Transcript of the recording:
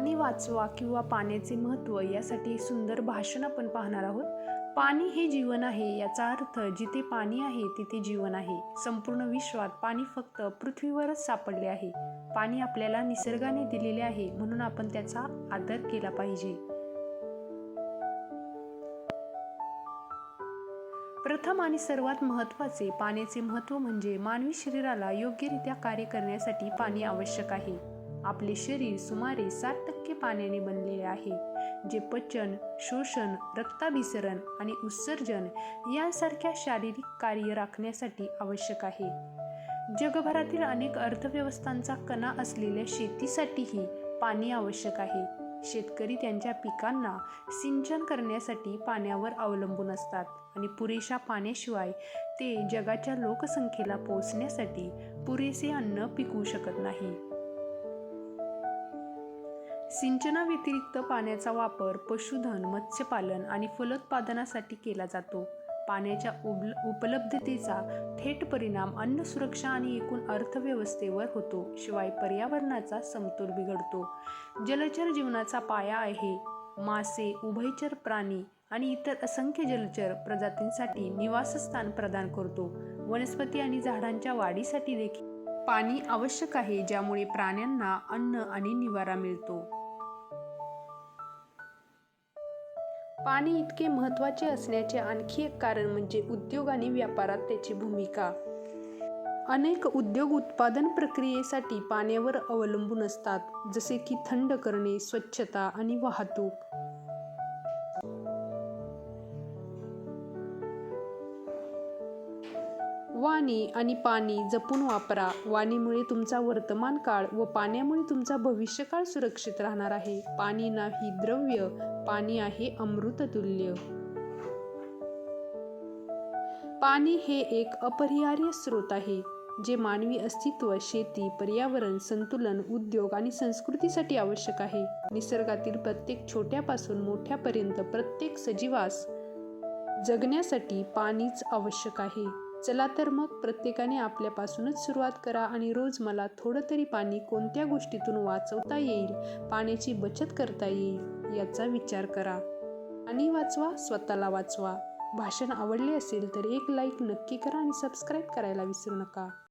पाणी वाचवा किंवा पाण्याचे महत्त्व यासाठी सुंदर भाषण आपण पाहणार आहोत. पाणी हे जीवन आहे याचा अर्थ जिथे पाणी आहे तिथे जीवन आहे. संपूर्ण विश्वात पाणी फक्त पृथ्वीवरच सापडले आहे. पाणी आपल्याला निसर्गाने दिलेले आहे म्हणून आपण त्याचा आदर केला पाहिजे. प्रथम आणि सर्वात महत्त्वाचे पाण्याचे महत्त्व म्हणजे मानवी शरीराला योग्यरित्या कार्य करण्यासाठी पाणी आवश्यक आहे. आपले शरीर सुमारे सात टक्के पाण्याने बनलेले आहे. जे पचन शोषण रक्ताभिसरण आणि उत्सर्जन यांसारख्या शारीरिक कार्य राखण्यासाठी आवश्यक आहे. जगभरातील अनेक अर्थव्यवस्थांचा कणा असलेल्या शेतीसाठीही पाणी आवश्यक आहे. शेतकरी त्यांच्या पिकांना सिंचन करण्यासाठी पाण्यावर अवलंबून असतात आणि पुरेशा पाण्याशिवाय ते जगाच्या लोकसंख्येला पोहोचण्यासाठी पुरेसे अन्न पिकवू शकत नाही. सिंचनाव्यतिरिक्त पाण्याचा वापर पशुधन मत्स्यपालन आणि फलोत्पादनासाठी केला जातो. पाण्याच्या उबल उपलब्धतेचा थेट परिणाम अन्न सुरक्षा आणि एकूण अर्थव्यवस्थेवर होतो शिवाय पर्यावरणाचा समतोल बिघडतो. जलचर जीवनाचा पाया आहे. मासे उभयचर प्राणी आणि इतर असंख्य जलचर प्रजातींसाठी निवासस्थान प्रदान करतो. वनस्पती आणि झाडांच्या वाढीसाठी देखील पाणी आवश्यक आहे ज्यामुळे प्राण्यांना अन्न आणि निवारा मिळतो. पाणी इतके महत्त्वाचे असण्याचे आणखी एक कारण म्हणजे उद्योग आणि व्यापारात त्याची भूमिका. अनेक उद्योग उत्पादन प्रक्रियेसाठी पाण्यावर अवलंबून असतात जसे की थंड करणे स्वच्छता आणि वाहतूक. वाणी आणि पाणी जपून वापरा. वाणीमुळे तुमचा वर्तमान काळ व पाण्यामुळे तुमचा भविष्यकाळ सुरक्षित राहणार आहे. पाणी नाही द्रव्य पाणी आहे अमृततुल्य. पाणी हे एक अपरिहार्य स्रोत आहे जे मानवी अस्तित्व शेती पर्यावरण संतुलन उद्योग आणि संस्कृतीसाठी आवश्यक आहे. निसर्गातील प्रत्येक छोट्यापासून मोठ्यापर्यंत प्रत्येक सजीवास जगण्यासाठी पाणीच आवश्यक आहे. चला तर मग प्रत्येकाने आपल्यापासूनच सुरुवात करा आणि रोज मला थोडं तरी पाणी कोणत्या गोष्टीतून वाचवता येईल पाण्याची बचत करता येईल याचा विचार करा. आणि वाचवा स्वतःला वाचवा. भाषण आवडले असेल तर एक लाईक नक्की करा आणि सबस्क्राईब करायला विसरू नका.